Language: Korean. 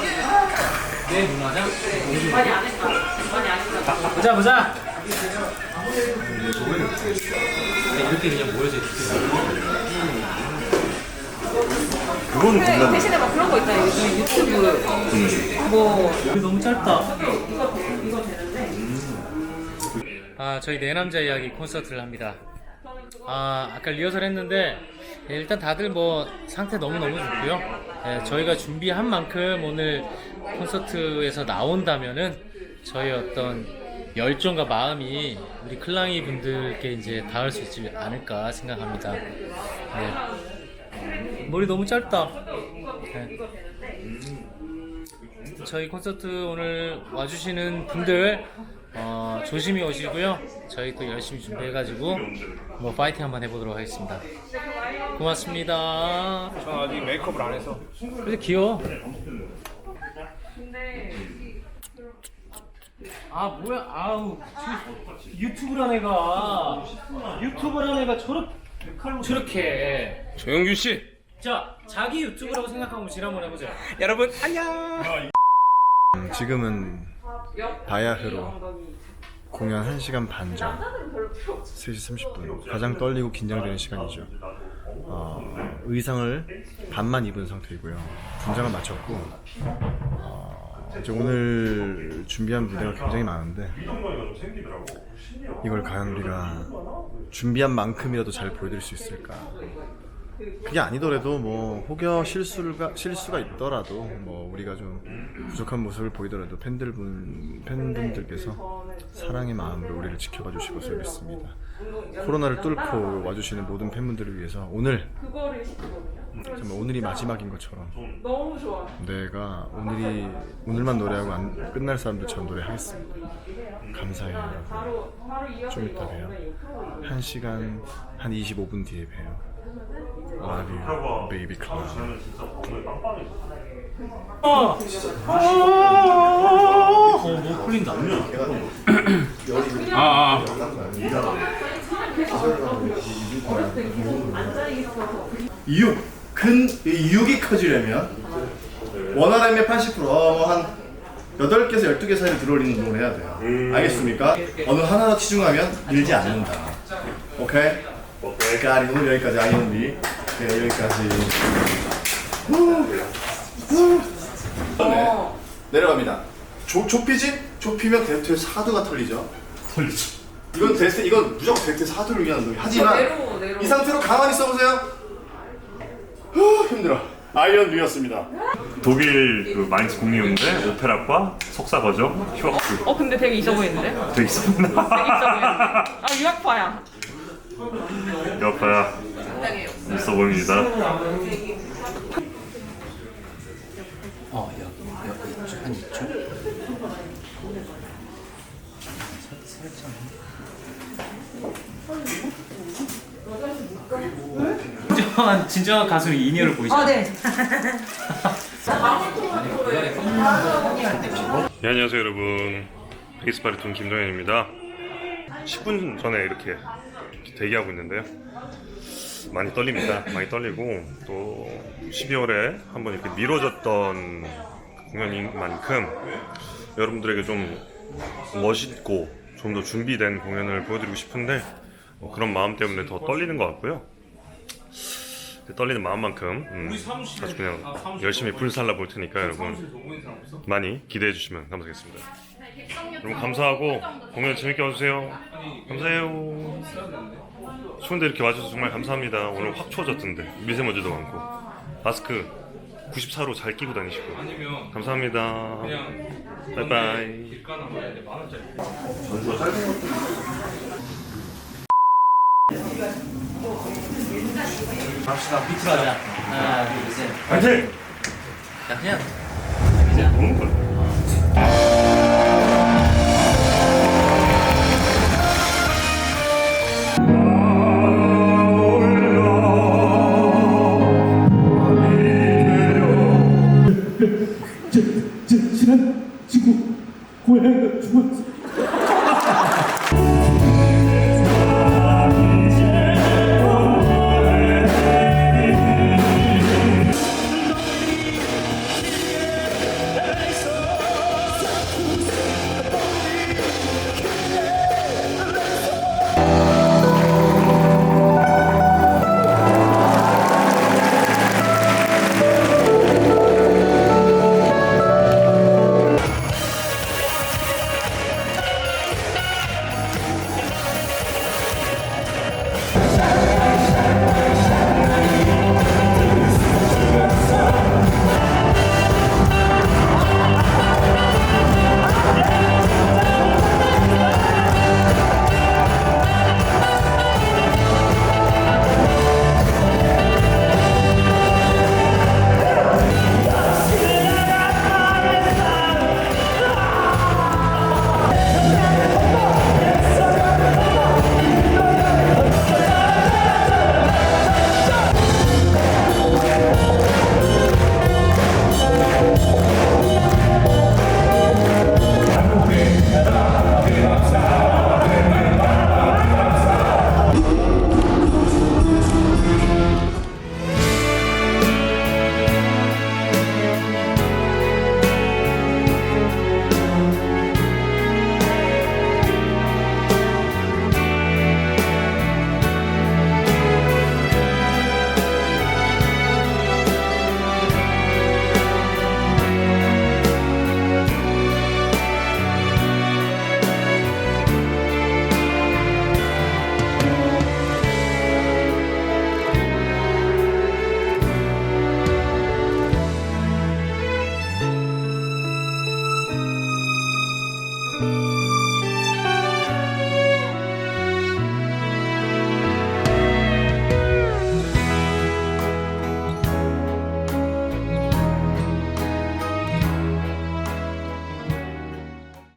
네, 문화장. 많이 안 했다. 많이 안 했다. 보자, 보자. 이렇게 그냥 모여서. 그건 근데 공감. 대신에 막 그런 거 있잖아요. 요즘 유튜브 뭐 이거 너무 짧다. 아, 저희 네 남자 이야기 콘서트를 합니다. 아, 아까 리허설 했는데 예, 일단 다들 뭐 상태 너무 너무 좋고요. 예, 저희가 준비한 만큼 오늘 콘서트에서 나온다면은 저희 어떤 열정과 마음이 우리 클랑이 분들께 이제 닿을 수 있지 않을까 생각합니다. 예. 머리 너무 짧다. 예. 저희 콘서트 오늘 와주시는 분들 어, 조심히 오시고요. 저희 또 열심히 준비해가지고 뭐 파이팅 한번 해보도록 하겠습니다. 고맙습니다. 전 아직 메이크업을 안 해서 근데 귀여워. 아 뭐야 아우 유튜브란 애가 유튜브란 애가 저렇게 저렇게 해. 조영규 씨 자 자기 유튜브라고 생각하고 지랄 한번 해보자. 여러분 안녕 지금은 바야흐로 공연 1시간 반 전, 3시 30분. 가장 떨리고 긴장되는 시간이죠. 어, 의상을 반만 입은 상태이고요. 분장을 마쳤고, 어, 이제 오늘 준비한 무대가 굉장히 많은데, 이걸 과연 우리가 준비한 만큼이라도 잘 보여드릴 수 있을까? 그게 아니더라도 뭐 혹여 실수가 실수가 있더라도 뭐 우리가 좀 부족한 모습을 보이더라도 팬들분 팬분들께서 사랑의 마음으로 우리를 지켜봐 주실 것을 믿습니다. 코로나를 뚫고 와주시는 모든 팬분들을 위해서 오늘. 정말 오늘이 마지막인 것처럼. 내가 오늘이 오늘만 노래하고 안, 끝날 사람들처럼 노래하겠습니다. 감사해요. 이어서 좀 이따 봬요. 한 시간 한 25분 뒤에 봬요. Love you, baby clown. 어뭐 풀린다. 아아 이육 근 이육이 커지려면 원활함의 80%한 8개에서 12개 사이를 들어올리는 운동을 해야 돼요. 알겠습니까? 어느 하나로 치중하면 늘지 않는다. 오케이? 오케이. 까리 오늘 여기까지 아이언비. 네, 여기까지. 후. 후. 네. 내려갑니다. 조, 좁히지? 좁히면 대퇴 사두가 털리죠. 털리죠. 이건 대퇴, 이건 무조건 대퇴 사두를 위한 운동이에요. 하지만 내로 내로. 이 상태로 가만히 있어보세요. 후, 힘들어. 아이언 뷰였습니다. 독일 그 마인츠 국립영대 오페라과 석사 과정 휴학부 어 근데 되게 있어 보이는데? 돼 있습니다. 되게 있어 보이는데? 아 유학파야. 여파야 있어 보입니다. 어 여기 여기 이쪽 한 이쪽. 진정한 진정한 가수는 이니어를 보이죠. 아 네. 네, 안녕하세요 여러분 베이스 바리톤 김동현입니다 10분 전에 이렇게 대기하고 있는데요 많이 떨립니다. 많이 떨리고 또 12월에 한번 이렇게 미뤄졌던 공연인 만큼 여러분들에게 좀 멋있고 좀 더 준비된 공연을 보여드리고 싶은데 뭐 그런 마음 때문에 더 떨리는 것 같고요. 그 떨리는 마음만큼 음, 아주 그냥 열심히 불살라 볼 테니까 여러분 많이 기대해 주시면 감사하겠습니다. 여러분 감사하고 공연 재밌게 와주세요. 감사해요. 추운데 이렇게 와주셔서 정말 감사합니다. 오늘 확 추워졌던데 미세먼지도 많고 마스크 94로 잘 끼고 다니시고 감사합니다. 바이바이. 갑시다 비트 가자. 하나 둘 셋. 파이팅! 자 그냥 너무 걸.